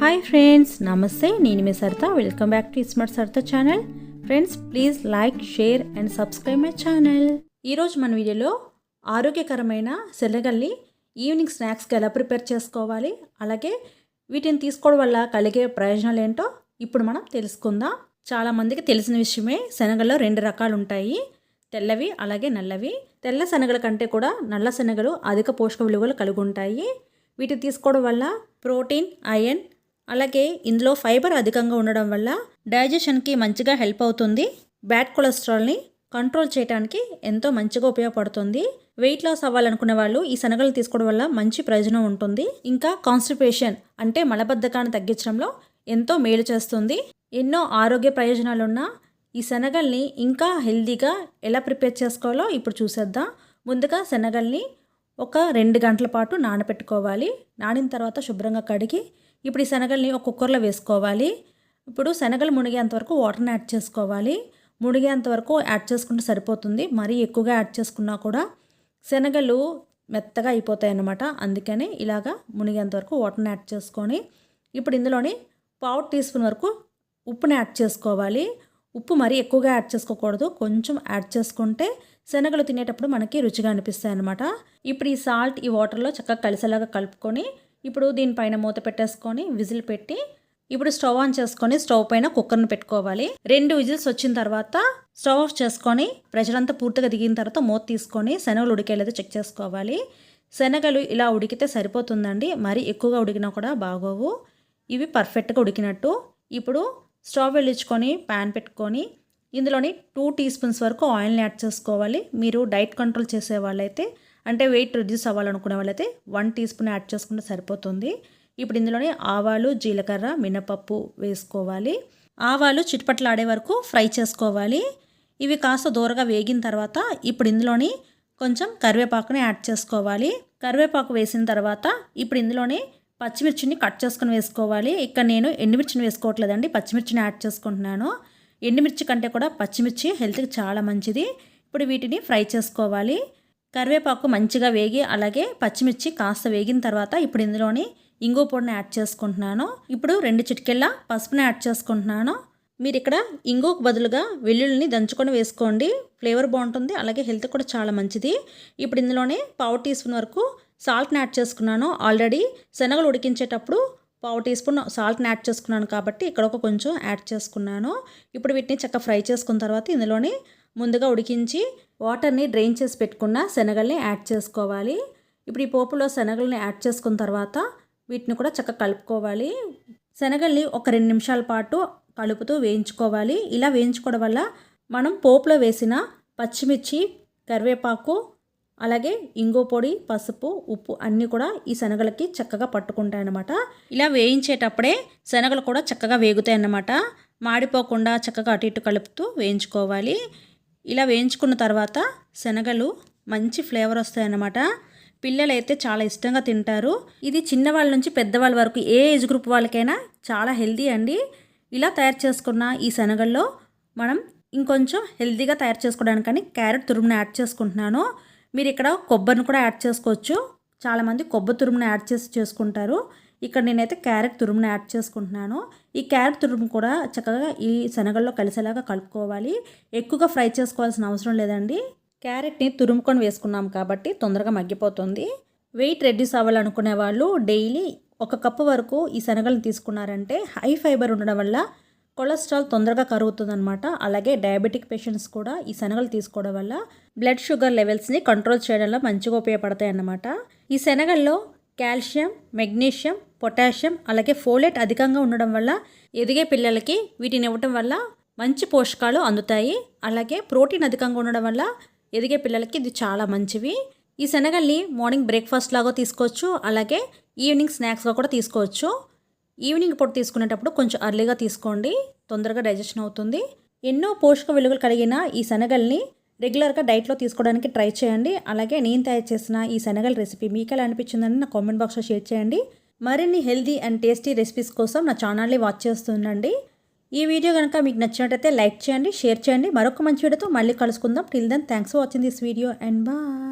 Hi friends నమస్తే నేను మీ Saritha. Welcome back to smart Saritha channel friends please like share and subscribe my channel ఈరోజు మన వీడియోలో ఆరోగ్యకరమైన శనగల్ని ఈవినింగ్ స్నాక్స్కి ఎలా ప్రిపేర్ చేసుకోవాలి అలాగే వీటిని తీసుకోవడం వల్ల కలిగే ప్రయోజనాలు ఏంటో ఇప్పుడు మనం తెలుసుకుందాం. చాలామందికి తెలిసిన విషయమే శనగల్లో రెండు రకాలు ఉంటాయి. తెల్లవి అలాగే నల్లవి. తెల్ల శనగల కంటే కూడా నల్ల శనగలు అధిక పోషక విలువలు కలిగి ఉంటాయి వీటిని తీసుకోవడం వల్ల ప్రోటీన్ ఐరన్ అలాగే ఇందులో ఫైబర్ అధికంగా ఉండడం వల్ల డైజెషన్కి మంచిగా హెల్ప్ అవుతుంది. బ్యాడ్ కొలెస్ట్రాల్ని కంట్రోల్ చేయడానికి ఎంతో మంచిగా ఉపయోగపడుతుంది. వెయిట్ లాస్ అవ్వాలనుకునే వాళ్ళు ఈ శనగలు తీసుకోవడం వల్ల మంచి ప్రయోజనం ఉంటుంది. ఇంకా కాన్స్టిపేషన్ అంటే మలబద్ధకాన్ని తగ్గించడంలో ఎంతో మేలు చేస్తుంది. ఎన్నో ఆరోగ్య ప్రయోజనాలున్న ఈ శనగల్ని ఇంకా హెల్దీగా ఎలా ప్రిపేర్ చేసుకోవాలో ఇప్పుడు చూసేద్దాం. ముందుగా శనగల్ని ఒక రెండు గంటల పాటు నానబెట్టుకోవాలి. నానిన తర్వాత శుభ్రంగా కడిగి ఇప్పుడు ఈ శనగల్ని ఒక కుక్కర్లో వేసుకోవాలి. ఇప్పుడు శనగలు మునిగేంత వరకు వాటర్ని యాడ్ చేసుకోవాలి. మునిగేంత వరకు యాడ్ చేసుకుంటే సరిపోతుంది. మరీ ఎక్కువగా యాడ్ చేసుకున్నా కూడా శనగలు మెత్తగా అయిపోతాయి అన్నమాట అందుకని ఇలాగా మునిగేంత వరకు వాటర్ని యాడ్ చేసుకొని ఇప్పుడు ఇందులోని పావు టీ స్పూన్ వరకు ఉప్పుని యాడ్ చేసుకోవాలి. ఉప్పు మరీ ఎక్కువగా యాడ్ చేసుకోకూడదు. కొంచెం యాడ్ చేసుకుంటే శనగలు తినేటప్పుడు మనకి రుచిగా అనిపిస్తాయి అనమాట ఇప్పుడు ఈ సాల్ట్ ఈ వాటర్లో చక్కగా కలిసేలాగా కలుపుకొని ఇప్పుడు దీనిపైన మూత పెట్టేసుకొని విజిల్ పెట్టి ఇప్పుడు స్టవ్ ఆన్ చేసుకొని స్టవ్ పైన కుక్కర్ని పెట్టుకోవాలి. రెండు విజిల్స్ వచ్చిన తర్వాత స్టవ్ ఆఫ్ చేసుకొని ప్రెషర్ అంతా పూర్తిగా దిగిన తర్వాత మూత తీసుకొని శనగలు ఉడికేలేదో చెక్ చేసుకోవాలి. శనగలు ఇలా ఉడికితే సరిపోతుందండి. మరి ఎక్కువగా ఉడికినా కూడా బాగోవు. ఇవి పర్ఫెక్ట్గా ఉడికినట్టు. ఇప్పుడు స్టవ్ వెళ్ళించుకొని ప్యాన్ పెట్టుకొని ఇందులోని టూ టీ స్పూన్స్ వరకు ఆయిల్ని యాడ్ చేసుకోవాలి. మీరు డైట్ కంట్రోల్ చేసే వాళ్ళైతే అంటే వెయిట్ రిడ్యూస్ అవ్వాలనుకునే వాళ్ళైతే వన్ టీ స్పూన్ యాడ్ చేసుకుంటే సరిపోతుంది. ఇప్పుడు ఇందులోని ఆవాలు జీలకర్ర మినపప్పు వేసుకోవాలి. ఆవాలు చిట్పట్లాడే వరకు ఫ్రై చేసుకోవాలి. ఇవి కాస్త దూరగా వేగిన తర్వాత ఇప్పుడు ఇందులోని కొంచెం కరివేపాకుని యాడ్ చేసుకోవాలి. కరివేపాకు వేసిన తర్వాత ఇప్పుడు ఇందులోనే పచ్చిమిర్చిని కట్ చేసుకుని వేసుకోవాలి. ఇక్కడ నేను ఎండుమిర్చిని వేసుకోవట్లేదండి పచ్చిమిర్చిని యాడ్ చేసుకుంటున్నాను. ఎండుమిర్చి కంటే కూడా పచ్చిమిర్చి హెల్త్కి చాలా మంచిది. ఇప్పుడు వీటిని ఫ్రై చేసుకోవాలి. కరివేపాకు మంచిగా వేగి అలాగే పచ్చిమిర్చి కాస్త వేగిన తర్వాత ఇప్పుడు ఇందులోని ఇంగు పొడిని యాడ్ చేసుకుంటున్నాను. ఇప్పుడు రెండు చిటికెళ్ళ పసుపుని యాడ్ చేసుకుంటున్నాను. మీరు ఇక్కడ ఇంగుకు బదులుగా వెల్లుల్లిని దంచుకొని వేసుకోండి. ఫ్లేవర్ బాగుంటుంది అలాగే హెల్త్ కూడా చాలా మంచిది. ఇప్పుడు ఇందులోనే పావు టీ స్పూన్ వరకు సాల్ట్ని యాడ్ చేసుకున్నాను. ఆల్రెడీ శనగలు ఉడికించేటప్పుడు పావు టీ స్పూన్ సాల్ట్ని యాడ్ చేసుకున్నాను కాబట్టి ఇక్కడ ఒక కొంచెం యాడ్ చేసుకున్నాను. ఇప్పుడు వీటిని చక్కగా ఫ్రై చేసుకున్న తర్వాత ఇందులోని ముందుగా ఉడికించి వాటర్ని డ్రైన్ చేసి పెట్టుకున్న శనగల్ని యాడ్ చేసుకోవాలి. ఇప్పుడు ఈ పోపులో శనగల్ని యాడ్ చేసుకున్న తర్వాత వీటిని కూడా చక్కగా కలుపుకోవాలి. శనగల్ని ఒక రెండు నిమిషాల పాటు కలుపుతూ వేయించుకోవాలి. ఇలా వేయించుకోవడం వల్ల మనం పోపులో వేసిన పచ్చిమిర్చి కరివేపాకు అలాగే ఇంగు పొడి పసుపు ఉప్పు అన్నీ కూడా ఈ శనగలకి చక్కగా పట్టుకుంటాయి అన్నమాట ఇలా వేయించేటప్పుడే శనగలు కూడా చక్కగా వేగుతాయి అన్నమాట మాడిపోకుండా చక్కగా అటు ఇటు కలుపుతూ వేయించుకోవాలి. ఇలా వేయించుకున్న తర్వాత శనగలు మంచి ఫ్లేవర్ వస్తాయన్నమాట. పిల్లలు అయితే చాలా ఇష్టంగా తింటారు. ఇది చిన్నవాళ్ళ నుంచి పెద్దవాళ్ళ వరకు ఏ ఏజ్ గ్రూప్ వాళ్ళకైనా చాలా హెల్దీ అండి. ఇలా తయారు చేసుకున్న ఈ శనగల్లో మనం ఇంకొంచెం హెల్దీగా తయారు చేసుకోవడానికని క్యారెట్ తురుముని యాడ్ చేసుకుంటున్నాను. మీరు ఇక్కడ కొబ్బరిని కూడా యాడ్ చేసుకోవచ్చు. చాలామంది కొబ్బరి తురుమును యాడ్ చేసి చేసుకుంటారు. ఇక్కడ నేనైతే క్యారెట్ తురుమును యాడ్ చేసుకుంటున్నాను. ఈ క్యారెట్ తురుము కూడా చక్కగా ఈ శనగల్లో కలిసేలాగా కలుపుకోవాలి. ఎక్కువగా ఫ్రై చేసుకోవాల్సిన అవసరం లేదండి. క్యారెట్ని తురుముకొని వేసుకున్నాం కాబట్టి తొందరగా మగ్గిపోతుంది. వెయిట్ రెడ్యూస్ అవ్వాలనుకునే వాళ్ళు డైలీ ఒక కప్పు వరకు ఈ శనగలను తీసుకున్నారంటే హై ఫైబర్ ఉండడం వల్ల కొలెస్ట్రాల్ తొందరగా కరుగుతుందనమాట అలాగే డయాబెటిక్ పేషెంట్స్ కూడా ఈ శనగలు తీసుకోవడం వల్ల బ్లడ్ షుగర్ లెవెల్స్ని కంట్రోల్ చేయడంలో మంచిగా ఉపయోగపడతాయి అన్నమాట ఈ శనగల్లో కాల్షియం మెగ్నీషియం పొటాషియం అలాగే ఫోలేట్ అధికంగా ఉండడం వల్ల ఎదిగే పిల్లలకి వీటిని ఇవ్వటం వల్ల మంచి పోషకాలు అందుతాయి. అలాగే ప్రోటీన్ అధికంగా ఉండడం వల్ల ఎదిగే పిల్లలకి ఇది చాలా మంచివి ఈ శనగల్ని మార్నింగ్ బ్రేక్ఫాస్ట్ లాగా తీసుకోవచ్చు. అలాగే ఈవినింగ్ స్నాక్స్గా కూడా తీసుకోవచ్చు. ఈవినింగ్ పూట తీసుకునేటప్పుడు కొంచెం అర్లీగా తీసుకోండి. తొందరగా డైజెషన్ అవుతుంది. ఎన్నో పోషక విలువలు కలిగిన ఈ శనగల్ని రెగ్యులర్గా డైట్లో తీసుకోవడానికి ట్రై చేయండి. అలాగే నేను తయారు చేసిన ఈ శనగల రెసిపీ మీకు ఎలా అనిపించిందని నా కామెంట్ బాక్స్లో షేర్ చేయండి. మరిన్ని హెల్దీ అండ్ టేస్టీ రెసిపీస్ కోసం నా ఛానల్ని వాచ్ చేస్తుండండి. ఈ వీడియో కనుక మీకు నచ్చినట్టయితే లైక్ చేయండి షేర్ చేయండి. మరొక మంచి వీడియోతో మళ్ళీ కలుసుకుందాం. Till then thanks for watching this video and bye